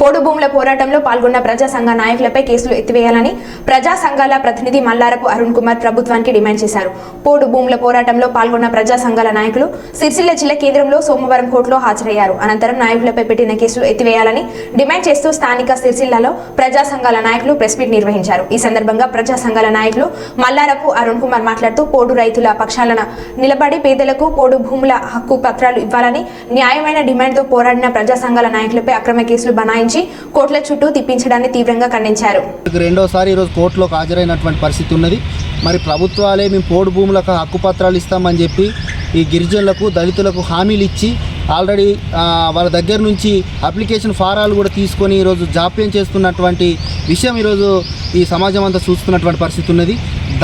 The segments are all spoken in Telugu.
పోడు భూముల పోరాటంలో పాల్గొన్న ప్రజా సంఘ నాయకులపై కేసులు ఎత్తివేయాలని ప్రజా సంఘాల ప్రతినిధి మల్లారపు అరుణ్ కుమార్ ప్రభుత్వానికి డిమాండ్ చేశారు. పోడు భూముల పోరాటంలో పాల్గొన్న ప్రజా సంఘాల నాయకులు సిరిసిల్ల జిల్లా కేంద్రంలో సోమవారం కోర్టులో హాజరయ్యారు. అనంతరం నాయకులపై పెట్టిన కేసులు ఎత్తివేయాలని డిమాండ్ చేస్తూ స్థానిక సిరిసిల్లలో ప్రజా సంఘాల నాయకులు ప్రెస్ మీట్ నిర్వహించారు. ఈ సందర్భంగా ప్రజా సంఘాల నాయకులు మల్లారపు అరుణ్ కుమార్ మాట్లాడుతూ పోడు రైతుల పక్షాలను నిలబడి పేదలకు పోడు భూముల హక్కు పత్రాలు ఇవ్వాలని న్యాయమైన డిమాండ్తో పోరాడిన ప్రజా సంఘాల నాయకులపై అక్రమ కేసులు బనాయి బనాయించి కోర్టుల చుట్టూ తిప్పించడాన్ని తీవ్రంగా ఖండించారు. రెండోసారి ఈరోజు కోర్టులోకి హాజరైనటువంటి పరిస్థితి ఉన్నది. మరి ప్రభుత్వాలే మేము పోడు భూములకు హక్కుపత్రాలు ఇస్తామని చెప్పి ఈ గిరిజనులకు దళితులకు హామీలు ఇచ్చి ఆల్రెడీ వాళ్ళ దగ్గర నుంచి అప్లికేషన్ ఫారాలు కూడా తీసుకొని ఈరోజు జాప్యం చేస్తున్నటువంటి విషయం ఈరోజు ఈ సమాజం అంతా చూస్తున్నటువంటి పరిస్థితి ఉన్నది.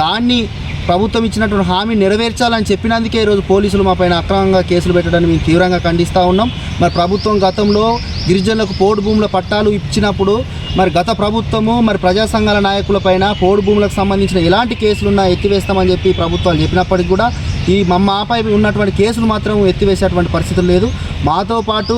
దాన్ని ప్రభుత్వం ఇచ్చినటువంటి హామీ నెరవేర్చాలని చెప్పినందుకే ఈరోజు పోలీసులు మా పైన అక్రమంగా కేసులు పెట్టడాన్ని మేము తీవ్రంగా ఖండిస్తూ ఉన్నాం. మరి ప్రభుత్వం గతంలో గిరిజనులకు పోడు భూముల పట్టాలు ఇచ్చినప్పుడు మరి గత ప్రభుత్వము మరి ప్రజా సంఘాల నాయకులపైన పోడు భూములకు సంబంధించిన ఎలాంటి కేసులున్నా ఎత్తివేస్తామని చెప్పి ప్రభుత్వాలు చెప్పినప్పటికీ కూడా ఈ మమ్మ మాపై ఉన్నటువంటి కేసులు మాత్రం ఎత్తివేసేటువంటి పరిస్థితులు లేదు. మాతో పాటు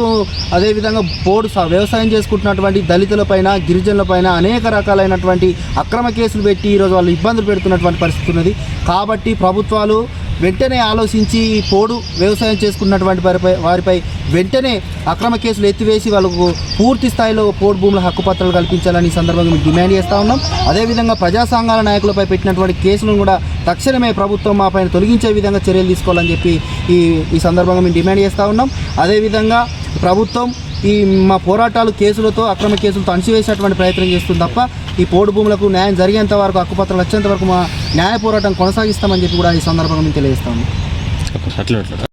అదేవిధంగా పోడు వ్యవసాయం చేసుకుంటున్నటువంటి దళితులపైన గిరిజనులపైన అనేక రకాలైనటువంటి అక్రమ కేసులు పెట్టి ఈరోజు వాళ్ళు ఇబ్బందులు పెడుతున్నటువంటి పరిస్థితి ఉన్నది. కాబట్టి ప్రభుత్వాలు వెంటనే ఆలోచించి పోడు వ్యవసాయం చేసుకున్నటువంటి వారిపై వారిపై వెంటనే అక్రమ కేసులు ఎత్తివేసి వాళ్ళకు పూర్తి స్థాయిలో పోడు భూముల హక్కు పత్రాలు కల్పించాలని ఈ సందర్భంగా మేము డిమాండ్ చేస్తూ ఉన్నాం. అదేవిధంగా ప్రజా సంఘాల నాయకులపై పెట్టినటువంటి కేసులను కూడా తక్షణమే ప్రభుత్వం మా పైన తొలగించే విధంగా చర్యలు తీసుకోవాలని చెప్పి ఈ ఈ సందర్భంగా మేము డిమాండ్ చేస్తూ ఉన్నాం. అదేవిధంగా ప్రభుత్వం ఈ మా పోరాటాలు కేసులతో అక్రమ కేసులతో అణిచివేసేటువంటి ప్రయత్నం చేస్తుంది తప్ప ఈ పోడు భూములకు న్యాయం జరిగేంత వరకు హక్కుపత్రాలు వచ్చేంత వరకు మా న్యాయ పోరాటం కొనసాగిస్తామని చెప్పి కూడా ఈ సందర్భంగా మేము తెలియజేస్తాము